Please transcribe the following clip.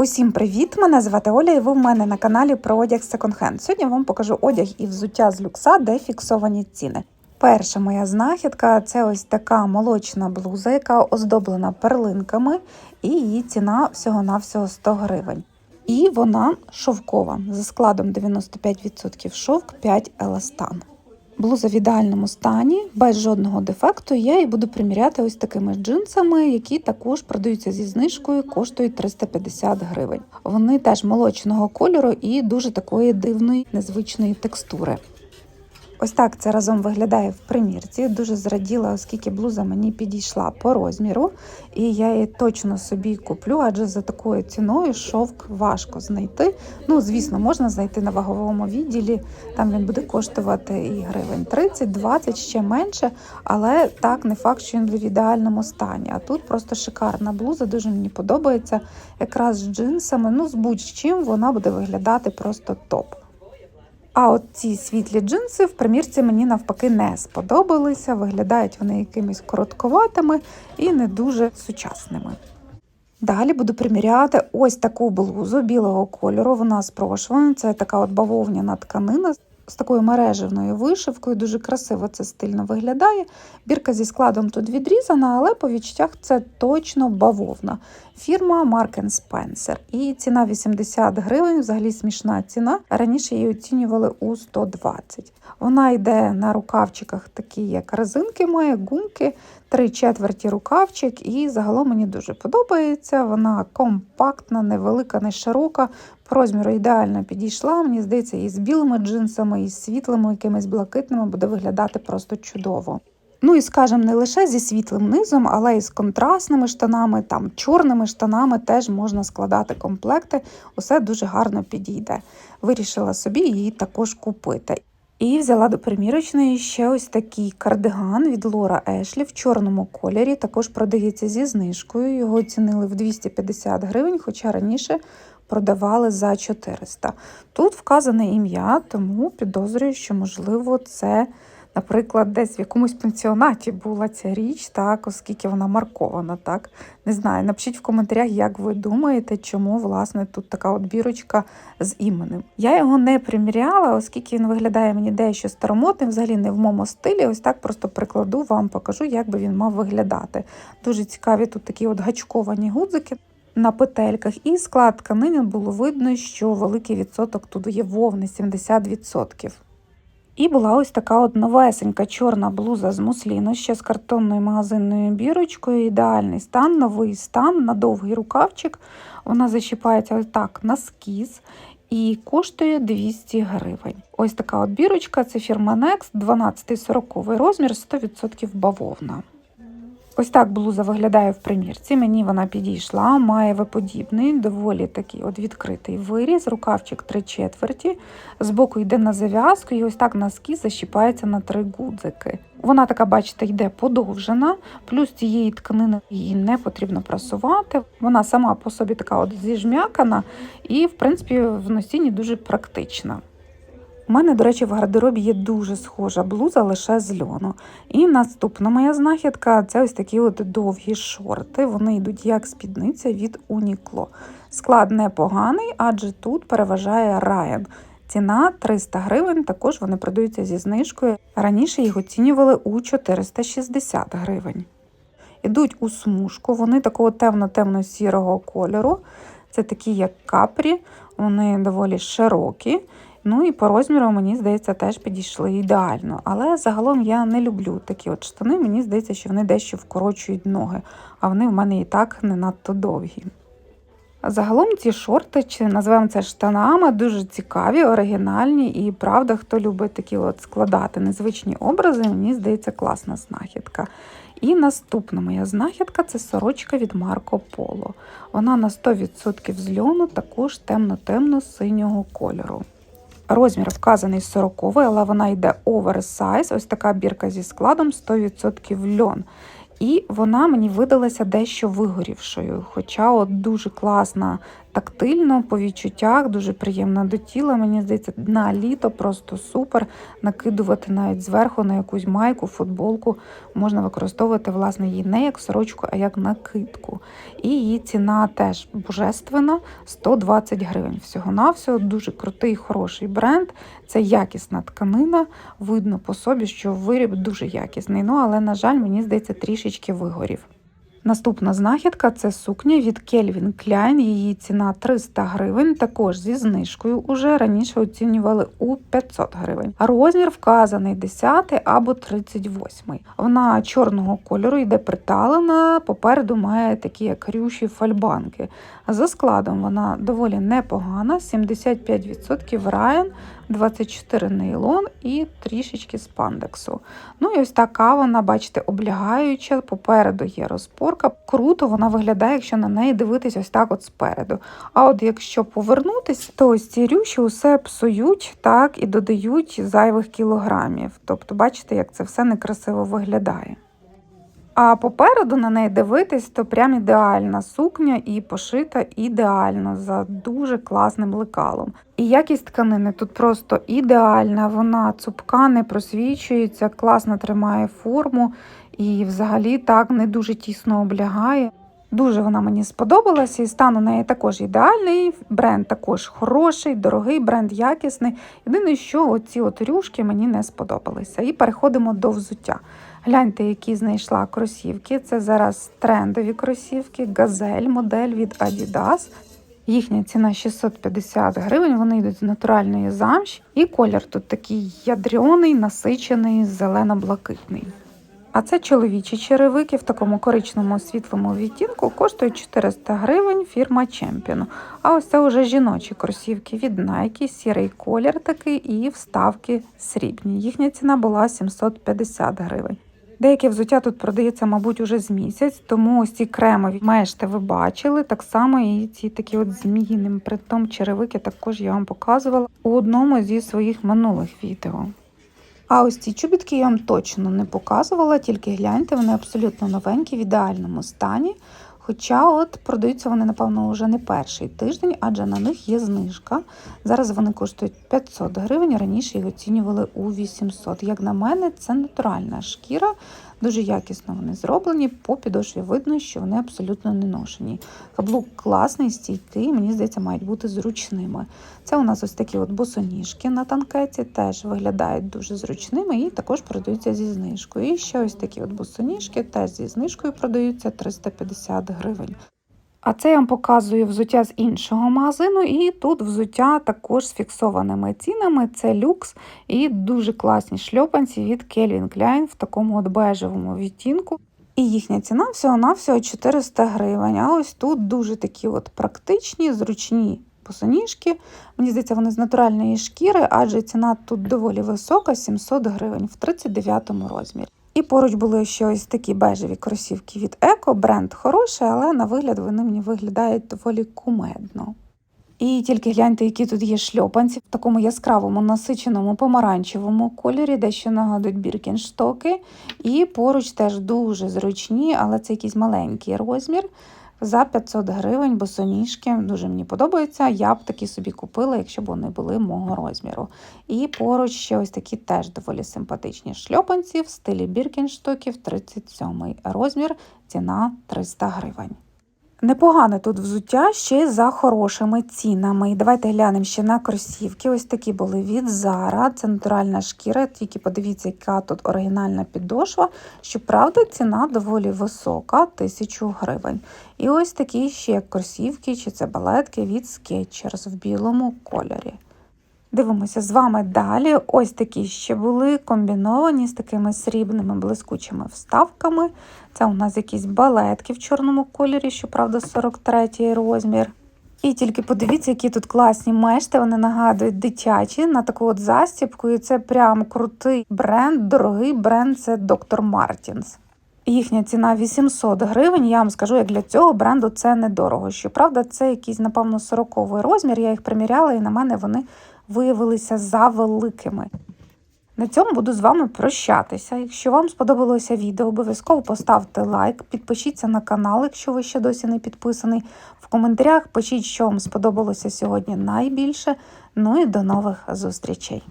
Усім привіт! Мене звати Оля, і ви в мене на каналі про одяг секонд-хенд. Сьогодні я вам покажу одяг і взуття з люкса, де фіксовані ціни. Перша моя знахідка це ось така молочна блуза, яка оздоблена перлинками, і її ціна всього-навсього 100 гривень. І вона шовкова за складом 95% шовк 5 еластан. Блуза в ідеальному стані, без жодного дефекту. Я її буду приміряти ось такими джинсами, які також продаються зі знижкою, коштують 350 гривень. Вони теж молочного кольору і дуже такої дивної, незвичної текстури. Ось так це разом виглядає в примірці. Дуже зраділа, оскільки блуза мені підійшла по розміру, і я її точно собі куплю, адже за такою ціною шовк важко знайти. Ну, звісно, можна знайти на ваговому відділі. Там він буде коштувати і гривень 30-20, ще менше, але так не факт, що він в ідеальному стані. А тут просто шикарна блуза, дуже мені подобається. Якраз з джинсами, ну з будь-чим вона буде виглядати просто топ. А от ці світлі джинси в примірці мені навпаки не сподобалися. Виглядають вони якимись коротковатими і не дуже сучасними. Далі буду приміряти ось таку блузу білого кольору. Вона з прошвою. Це така от бавовняна тканина з такою мережевною вишивкою. Дуже красиво це стильно виглядає. Бірка зі складом тут відрізана, але по відчуттях це точно бавовна. Фірма Mark Spencer. І ціна 80 гривень, взагалі смішна ціна. Раніше її оцінювали у 120. Вона йде на рукавчиках, такі як резинки, має гумки, три четверті рукавчик, і загалом мені дуже подобається. Вона компактна, невелика, не широка. По розміру ідеально підійшла. Мені здається, і з білими джинсами, і з світлими, якимись блакитними буде виглядати просто чудово. Ну і скажімо, не лише зі світлим низом, але й з контрастними штанами, там чорними штанами теж можна складати комплекти. Усе дуже гарно підійде. Вирішила собі її також купити. І взяла до примірочної ще ось такий кардиган від Лора Ешлі в чорному кольорі. Також продається зі знижкою. Його оцінили в 250 гривень, хоча раніше продавали за 400. Тут вказане ім'я, тому підозрюю, що можливо це. Наприклад, десь в якомусь пенсіонаті була ця річ, так, оскільки вона маркована. так. Не знаю, напишіть в коментарях, як ви думаєте, чому власне тут така от бірочка з іменем. Я його не приміряла, оскільки він виглядає мені дещо старомодним, взагалі не в моєму стилі. Ось так просто прикладу, вам покажу, як би він мав виглядати. Дуже цікаві тут такі от гачковані гудзики. На петельках і склад тканини було видно, що великий відсоток тут є вовни 70%. І була ось така от новесенька чорна блуза з мусліну, ще з картонною магазинною бірочкою. Ідеальний стан, новий стан на довгий рукавчик. Вона зачіпається ось так на скіз і коштує 200 гривень. Ось така от бірочка, це фірма Next, 12-40 розмір, 100% бавовна. Ось так блуза виглядає в примірці. Мені вона підійшла, має виподібний, доволі такий от відкритий виріз, рукавчик три четверті. Збоку йде на зав'язку, і ось так носки защіпається на три гудзики. Вона така, бачите, йде подовжена, плюс цієї тканини її не потрібно прасувати. Вона сама по собі така от зіжмякана і, в принципі, в носінні дуже практична. У мене, до речі, в гардеробі є дуже схожа блуза лише з льону. І наступна моя знахідка це ось такі от довгі шорти. Вони йдуть як спідниця від Uniqlo. Склад непоганий, адже тут переважає Ryan. Ціна 300 гривень, також вони продаються зі знижкою. Раніше їх оцінювали у 460 гривень. Ідуть у смужку, вони такого темно-темно-сірого кольору. Це такі, як капрі, вони доволі широкі. Ну і по розміру, мені здається, теж підійшли ідеально. Але загалом я не люблю такі от штани. Мені здається, що вони дещо вкорочують ноги, а вони в мене і так не надто довгі. Загалом ці шорти, чи називаємо це штанами, дуже цікаві, оригінальні, і правда, хто любить такі от складати незвичні образи, мені здається, класна знахідка. І наступна моя знахідка це сорочка від Марко Поло. Вона на 100% з льону, також темно-темно синього кольору. Розмір вказаний 40 але вона йде оверсайз. Ось така бірка зі складом 100% льон. І вона мені видалася дещо вигорівшою. Хоча от дуже класна тактильно, по відчуттях, дуже приємно до тіла. Мені здається, на літо просто супер. Накидувати навіть зверху на якусь майку, футболку. Можна використовувати власне її не як сорочку, а як накидку. І її ціна теж божественна 120 гривень. Всього-навсього дуже крутий, хороший бренд. Це якісна тканина. Видно по собі, що виріб дуже якісний. Ну але, на жаль, мені здається, трішечки вигорів. Наступна знахідка це сукня від Calvin Klein. Її ціна 300 гривень, також зі знижкою. Уже раніше оцінювали у 500 гривень. Розмір вказаний 10 або 38. Вона чорного кольору йде приталена. Попереду має такі як рюші фальбанки. За складом вона доволі непогана: 75% Ryan, 24 нейлон і трішечки спандексу. Ну і ось така вона, бачите, облягаюча. Попереду є розпорка. Круто вона виглядає, якщо на неї дивитись ось так от спереду. А от якщо повернутись, то ось ці рюші усе псують так і додають зайвих кілограмів. Тобто, бачите, як це все некрасиво виглядає. А попереду на неї дивитись, то прям ідеальна сукня і пошита ідеально за дуже класним лекалом. І якість тканини тут просто ідеальна. Вона цупка, не просвічується, класно тримає форму і взагалі так не дуже тісно облягає. Дуже вона мені сподобалася, і стан у неї також ідеальний. Бренд також хороший, дорогий, бренд якісний. Єдине, що оці от рюшки мені не сподобалися. І переходимо до взуття. Гляньте, які знайшла кросівки. Це зараз трендові кросівки, газель, модель від Adidas. Їхня ціна 650 гривень, вони йдуть з натуральної замші. І колір тут такий ядрьоний, насичений, зелено-блакитний. А це чоловічі черевики в такому коричному світлому відтінку коштують 400 гривень фірма Champion. А ось це вже жіночі кросівки від Nike, сірий колір такий і вставки срібні. Їхня ціна була 750 гривень. Деяке взуття тут продається, мабуть, уже з місяць, тому ось ці кремові мешти ви бачили. Так само і ці такі от зміїним принтом черевики також я вам показувала у одному зі своїх минулих відео. А ось ці чобітки я вам точно не показувала, тільки гляньте, вони абсолютно новенькі, в ідеальному стані. Хоча от продаються вони, напевно, вже не перший тиждень, адже на них є знижка. Зараз вони коштують 500 гривень, раніше їх оцінювали у 800. Як на мене, це натуральна шкіра, дуже якісно вони зроблені. По підошві видно, що вони абсолютно не ношені. Каблук класний, стійкий, мені здається, мають бути зручними. Це у нас ось такі от босоніжки на танкеті, теж виглядають дуже зручними і також продаються зі знижкою. І ще ось такі от босоніжки теж зі знижкою продаються 350 гривень. А це я вам показую взуття з іншого магазину, і тут взуття також з фіксованими цінами. Це люкс і дуже класні шльопанці від Calvin Klein в такому от бежевому відтінку. І їхня ціна всього-навсього 400 гривень. А ось тут дуже такі от практичні, зручні босоніжки. Мені здається, вони з натуральної шкіри, адже ціна тут доволі висока 700 гривень в 39 розмірі. І поруч були ще ось такі бежеві кросівки від Еко. Бренд хороший, але на вигляд вони мені виглядають доволі кумедно. І тільки гляньте, які тут є шльопанці в такому яскравому насиченому помаранчевому кольорі, дещо нагадують біркінштоки. І поруч теж дуже зручні, але це якийсь маленький розмір. За 500 гривень босоніжки дуже мені подобаються. Я б такі собі купила, якщо б вони були мого розміру. І поруч ще ось такі теж доволі симпатичні шльопанці в стилі біркінштоків 37 розмір, ціна 300 гривень. Непогане тут взуття ще й за хорошими цінами. І давайте глянемо ще на кросівки. Ось такі були від Zara. Це натуральна шкіра. Тільки подивіться, яка тут оригінальна підошва. Щоправда, ціна доволі висока 1000 гривень. І ось такі ще кросівки, чи це балетки від Skechers в білому кольорі. Дивимося з вами далі. Ось такі ще були комбіновані з такими срібними блискучими вставками. Це у нас якісь балетки в чорному кольорі, щоправда, 43 розмір. І тільки подивіться, які тут класні мешти, вони нагадують дитячі на таку от застібку. І це прям крутий бренд, дорогий бренд це Доктор Мартінс. Їхня ціна 800 гривень. Я вам скажу, як для цього бренду це недорого. Щоправда, це якийсь, напевно, 40 розмір. Я їх приміряла, і на мене вони виявилися завеликими. На цьому буду з вами прощатися. Якщо вам сподобалося відео, обов'язково поставте лайк, підпишіться на канал, якщо ви ще досі не підписаний. В коментарях пишіть, що вам сподобалося сьогодні найбільше. Ну і до нових зустрічей.